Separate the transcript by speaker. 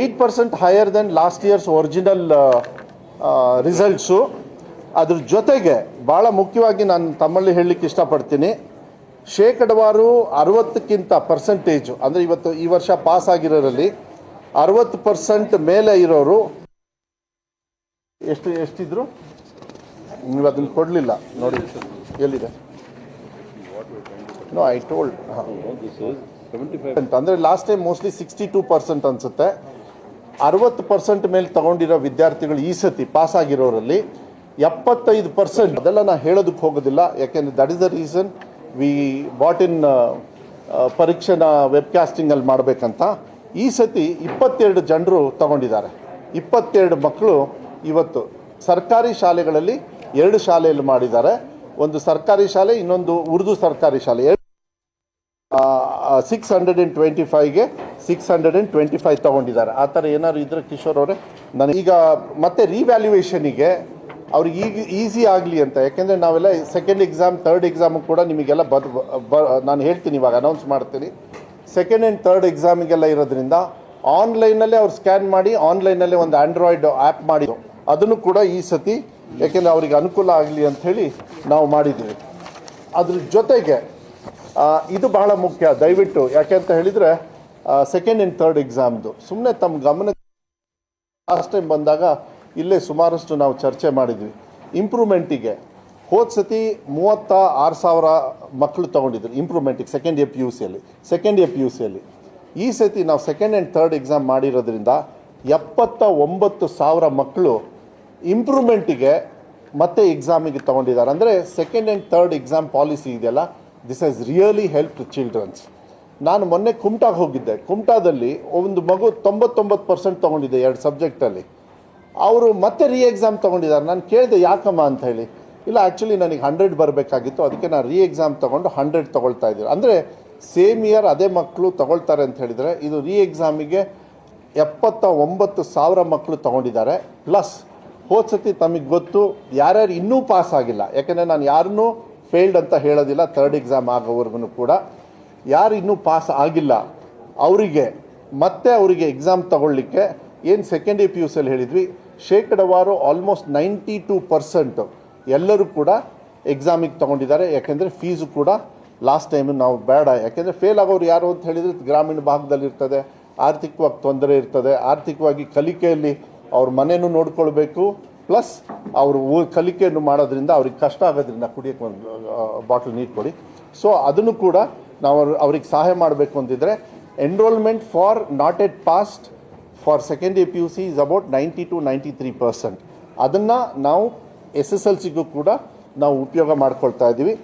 Speaker 1: Eight percent higher than last years original results ಅದ್ರ ಜೊತೆಗೆ ಭಾಳ ಮುಖ್ಯವಾಗಿ ನಾನು ತಮ್ಮಲ್ಲಿ ಹೇಳಲಿಕ್ಕೆ ಇಷ್ಟಪಡ್ತೀನಿ. ಶೇಕಡವಾರು ಅರವತ್ತಕ್ಕಿಂತ ಪರ್ಸೆಂಟೇಜು ಅಂದರೆ ಇವತ್ತು ಈ ವರ್ಷ ಪಾಸ್ ಆಗಿರೋರಲ್ಲಿ ಅರವತ್ತು ಪರ್ಸೆಂಟ್ ಮೇಲೆ ಇರೋರು ಎಷ್ಟು, ಎಷ್ಟಿದ್ರು? ನೀವು ಅದನ್ನು ಕೊಡಲಿಲ್ಲ. ನೋಡಿ, ಎಲ್ಲಿದೆ? ನೋ ಐ ಟೋಲ್ಡ್ ಹಾಂ. ಅಂದರೆ last time mostly sixty two percent ಅನಿಸುತ್ತೆ. ಅರವತ್ತು ಪರ್ಸೆಂಟ್ ಮೇಲೆ ತಗೊಂಡಿರೋ ವಿದ್ಯಾರ್ಥಿಗಳು ಈ ಸತಿ ಪಾಸ್ ಆಗಿರೋರಲ್ಲಿ ಎಪ್ಪತ್ತೈದು ಪರ್ಸೆಂಟ್ ಅದೆಲ್ಲ ನಾನು ಹೇಳೋದಕ್ಕೆ ಹೋಗೋದಿಲ್ಲ. ಯಾಕೆಂದರೆ that is the reason we brought in ಪರೀಕ್ಷೆನ ವೆಬ್ಕಾಸ್ಟಿಂಗಲ್ಲಿ ಮಾಡಬೇಕಂತ. ಈ ಸತಿ ಇಪ್ಪತ್ತೆರಡು ಜನರು ತಗೊಂಡಿದ್ದಾರೆ. ಇಪ್ಪತ್ತೆರಡು ಮಕ್ಕಳು ಇವತ್ತು ಸರ್ಕಾರಿ ಶಾಲೆಗಳಲ್ಲಿ ಎರಡು ಶಾಲೆಯಲ್ಲಿ ಮಾಡಿದ್ದಾರೆ. ಒಂದು ಸರ್ಕಾರಿ ಶಾಲೆ, ಇನ್ನೊಂದು ಉರ್ದು ಸರ್ಕಾರಿ ಶಾಲೆ. Six hundred and twenty ಫೈವ್ಗೆ six hundred and twenty five ತೊಗೊಂಡಿದ್ದಾರೆ. ಆ ಥರ ಏನಾದ್ರು ಇದ್ರೆ ಕಿಶೋರ್ ಅವರೇ, ನಾನು ಈಗ ಮತ್ತೆ ರಿವ್ಯಾಲ್ಯೂಯೇಷನಿಗೆ ಅವ್ರಿಗೆ ಈಗ ಈಸಿ ಆಗಲಿ ಅಂತ. ಯಾಕೆಂದರೆ ನಾವೆಲ್ಲ ಸೆಕೆಂಡ್ ಎಕ್ಸಾಮ್ ಥರ್ಡ್ ಎಕ್ಸಾಮು ಕೂಡ ನಿಮಗೆಲ್ಲ ಬದ್ ಬ ನಾನು ಹೇಳ್ತೀನಿ ಇವಾಗ ಅನೌನ್ಸ್ ಮಾಡ್ತೀನಿ. ಸೆಕೆಂಡ್ ಆ್ಯಂಡ್ ಥರ್ಡ್ ಎಕ್ಸಾಮಿಗೆಲ್ಲ ಇರೋದ್ರಿಂದ ಆನ್ಲೈನಲ್ಲೇ ಅವ್ರು ಸ್ಕ್ಯಾನ್ ಮಾಡಿ ಆನ್ಲೈನಲ್ಲೇ ಒಂದು ಆ್ಯಂಡ್ರಾಯ್ಡ್ ಆ್ಯಪ್ ಮಾಡಿದ್ರು ಅದನ್ನು ಕೂಡ ಈ ಸತಿ, ಯಾಕೆಂದರೆ ಅವ್ರಿಗೆ ಅನುಕೂಲ ಆಗಲಿ ಅಂಥೇಳಿ ನಾವು ಮಾಡಿದ್ದೀವಿ. ಅದ್ರ ಜೊತೆಗೆ ಇದು ಬಹಳ ಮುಖ್ಯ, ದಯವಿಟ್ಟು. ಯಾಕೆ ಅಂತ ಹೇಳಿದರೆ ಸೆಕೆಂಡ್ ಆ್ಯಂಡ್ ಥರ್ಡ್ ಎಕ್ಸಾಮ್ದು ಸುಮ್ಮನೆ ತಮ್ಮ ಗಮನ ಲಾಸ್ಟ್ ಟೈಮ್ ಬಂದಾಗ ಇಲ್ಲೇ ಸುಮಾರಷ್ಟು ನಾವು ಚರ್ಚೆ ಮಾಡಿದ್ವಿ. ಇಂಪ್ರೂವ್ಮೆಂಟಿಗೆ ಹೋದ ಸತಿ ಮೂವತ್ತ ಆರು ಸಾವಿರ ಮಕ್ಕಳು ತೊಗೊಂಡಿದ್ರು ಇಂಪ್ರೂವ್ಮೆಂಟಿಗೆ ಸೆಕೆಂಡ್ ಇಯರ್ ಪಿ ಯು ಸಿಯಲ್ಲಿ ಸೆಕೆಂಡ್ ಇಯರ್ ಪಿ ಯು ಸಿಯಲ್ಲಿ ಈ ಸತಿ ನಾವು ಸೆಕೆಂಡ್ ಆ್ಯಂಡ್ ಥರ್ಡ್ ಎಕ್ಸಾಮ್ ಮಾಡಿರೋದ್ರಿಂದ ಎಪ್ಪತ್ತ ಒಂಬತ್ತು ಸಾವಿರ ಮಕ್ಕಳು ಇಂಪ್ರೂವ್ಮೆಂಟಿಗೆ ಮತ್ತೆ ಎಕ್ಸಾಮಿಗೆ ತೊಗೊಂಡಿದ್ದಾರೆ. ಅಂದರೆ second and third exam policy ಇದೆಯಲ್ಲ this has really help childrens ನಾನು ಮೊನ್ನೆ ಕುಮ್ಟಾಗೆ ಹೋಗಿದ್ದೆ. ಕುಮಟಾದಲ್ಲಿ ಒಂದು ಮಗು ತೊಂಬತ್ತೊಂಬತ್ತು ಪರ್ಸೆಂಟ್ ತೊಗೊಂಡಿದ್ದೆ ಎರಡು ಸಬ್ಜೆಕ್ಟಲ್ಲಿ ಅವರು ಮತ್ತೆ ರೀ ಎಕ್ಸಾಮ್ ತೊಗೊಂಡಿದ್ದಾರೆ. ನಾನು ಕೇಳಿದೆ, ಯಾಕಮ್ಮ ಅಂತ ಹೇಳಿ. ಇಲ್ಲ ಆ್ಯಕ್ಚುಲಿ ನನಗೆ ಹಂಡ್ರೆಡ್ ಬರಬೇಕಾಗಿತ್ತು. ಅದಕ್ಕೆ ನಾನು ರೀ ಎಕ್ಸಾಮ್ ತೊಗೊಂಡು ಹಂಡ್ರೆಡ್ ತೊಗೊಳ್ತಾ ಇದ್ದೀನಿ. ಅಂದರೆ ಸೇಮ್ ಇಯರ್ ಅದೇ ಮಕ್ಕಳು ತೊಗೊಳ್ತಾರೆ ಅಂತ ಹೇಳಿದರೆ, ಇದು ರೀ ಎಕ್ಸಾಮಿಗೆ ಎಪ್ಪತ್ತ ಒಂಬತ್ತು ಸಾವಿರ ಮಕ್ಕಳು ತೊಗೊಂಡಿದ್ದಾರೆ. ಪ್ಲಸ್ ಹೋದ ಸತಿ ತಮಗೆ ಗೊತ್ತು, ಯಾರ್ಯಾರು ಇನ್ನೂ ಪಾಸ್ ಆಗಿಲ್ಲ. ಯಾಕೆಂದರೆ ನಾನು ಯಾರನ್ನೂ ಫೇಲ್ಡ್ ಅಂತ ಹೇಳೋದಿಲ್ಲ ಥರ್ಡ್ ಎಕ್ಸಾಮ್ ಆಗೋವರೆಗೂ ಕೂಡ. ಯಾರು ಇನ್ನೂ ಪಾಸ್ ಆಗಿಲ್ಲ, ಅವರಿಗೆ ಮತ್ತೆ ಅವರಿಗೆ ಎಕ್ಸಾಮ್ ತಗೊಳ್ಳಿಕ್ಕೆ ಏನು ಸೆಕೆಂಡ್ ಇಯರ್ ಪಿ ಯು ಸಿಯಲ್ಲಿ ಹೇಳಿದ್ವಿ ಶೇಕಡವಾರು ಆಲ್ಮೋಸ್ಟ್ ನೈಂಟಿ ಟೂ ಪರ್ಸೆಂಟ್ ಎಲ್ಲರೂ ಕೂಡ ಎಕ್ಸಾಮಿಗೆ ತೊಗೊಂಡಿದ್ದಾರೆ, ಯಾಕೆಂದರೆ ಫೀಸು ಕೂಡ ಲಾಸ್ಟ್ ಟೈಮ್ ನಾವು ಬೇಡ, ಯಾಕೆಂದರೆ ಫೇಲ್ ಆಗೋರು ಯಾರು ಅಂತ ಹೇಳಿದರೆ ಗ್ರಾಮೀಣ ಭಾಗದಲ್ಲಿರ್ತದೆ ಆರ್ಥಿಕವಾಗಿ ತೊಂದರೆ ಇರ್ತದೆ, ಆರ್ಥಿಕವಾಗಿ ಕಲಿಕೆಯಲ್ಲಿ ಅವ್ರ ಮನೆಯೂ ನೋಡ್ಕೊಳ್ಬೇಕು ಪ್ಲಸ್ ಅವರು ಕಲಿಕೆಯನ್ನು ಮಾಡೋದ್ರಿಂದ ಅವ್ರಿಗೆ ಕಷ್ಟ ಆಗೋದ್ರಿಂದ ಕುಡಿಯೋಕ್ಕೆ ಒಂದು ಬಾಟ್ಲ್ ನೀರು ಕೊಡಿ. ಸೊ ಅದನ್ನು ಕೂಡ ನಾವು ಅವ್ರ- ಅವ್ರಿಗೆ ಸಹಾಯ ಮಾಡಬೇಕು ಅಂತಿದ್ರೆ enrolment for not at past for second a P U C is about ninety to ninety three percent ಅದನ್ನು ನಾವು ಎಸ್ ಎಸ್ ಎಲ್ ಸಿಗೂ ಕೂಡ ನಾವು ಉಪಯೋಗ ಮಾಡ್ಕೊಳ್ತಾ ಇದ್ದೀವಿ.